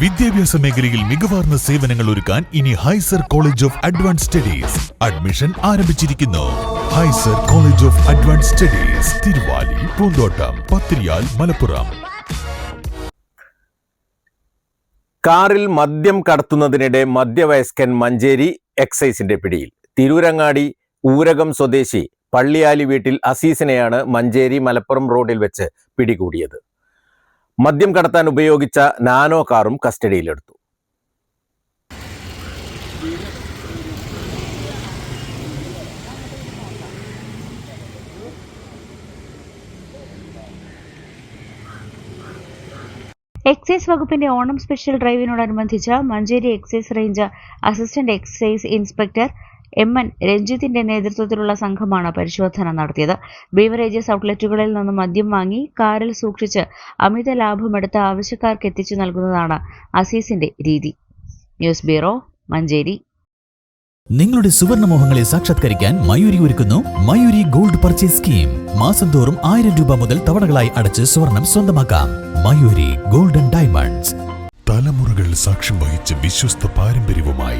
വിദ്യാഭ്യാസ മേഖലയിൽ മികവാർന്ന സേവനങ്ങൾ ഒരുക്കാൻ ഇനി Hyser college of advance studies admission ആരംഭിച്ചിരിക്കുന്നു. Hyser college of advance studies Thiruvali Poonthottam Pathiriyal Malappuram. കാറിൽ മദ്യം കടത്തുന്നതിനിടെ മധ്യവയസ്കൻ മഞ്ചേരി എക്സൈസിന്റെ പിടിയിൽ. തിരൂരങ്ങാടി ഊരകം സ്വദേശി പള്ളിയാലി വീട്ടിൽ അസീസിനെയാണ് മഞ്ചേരി മലപ്പുറം റോഡിൽ വെച്ച് പിടികൂടിയത്. മദ്യം കടത്താൻ ഉപയോഗിച്ച നാനോ കാറും കസ്റ്റഡിയിലെടുത്തു. എക്സൈസ് വകുപ്പിന്റെ Onam special ഡ്രൈവിനോടനുബന്ധിച്ച് Manjeri excise range assistant excise inspector M N രഞ്ജിത്തിന്റെ നേതൃത്വത്തിലുള്ള സംഘമാണ് പരിശോധന നടത്തിയത്. ബീവറേജസ് ഔട്ട്ലെറ്റുകളിൽ നിന്ന് മദ്യം വാങ്ങി കാറിൽ സൂക്ഷിച്ച് അമിത ലാഭമെടുത്ത് ആവശ്യക്കാർക്ക് എത്തിച്ചു നൽകുന്നതാണ് അസീസിന്റെ രീതി. News bureau Manjeri. നിങ്ങളുടെ സുവർണമോഹങ്ങളെ സാക്ഷാത്കരിക്കാൻ മയൂരി ഒരുക്കുന്നു മയൂരി ഗോൾഡ് പർച്ചേസ് സ്കീം. മാസം തോറും ആയിരം രൂപ മുതൽ തവണകളായി അടച്ച് സ്വർണം സ്വന്തമാക്കാം. Mayuri golden diamonds. തലമുറകൾ സാക്ഷ്യം വഹിച്ച വിശ്വസ്ത പാരമ്പര്യവുമായി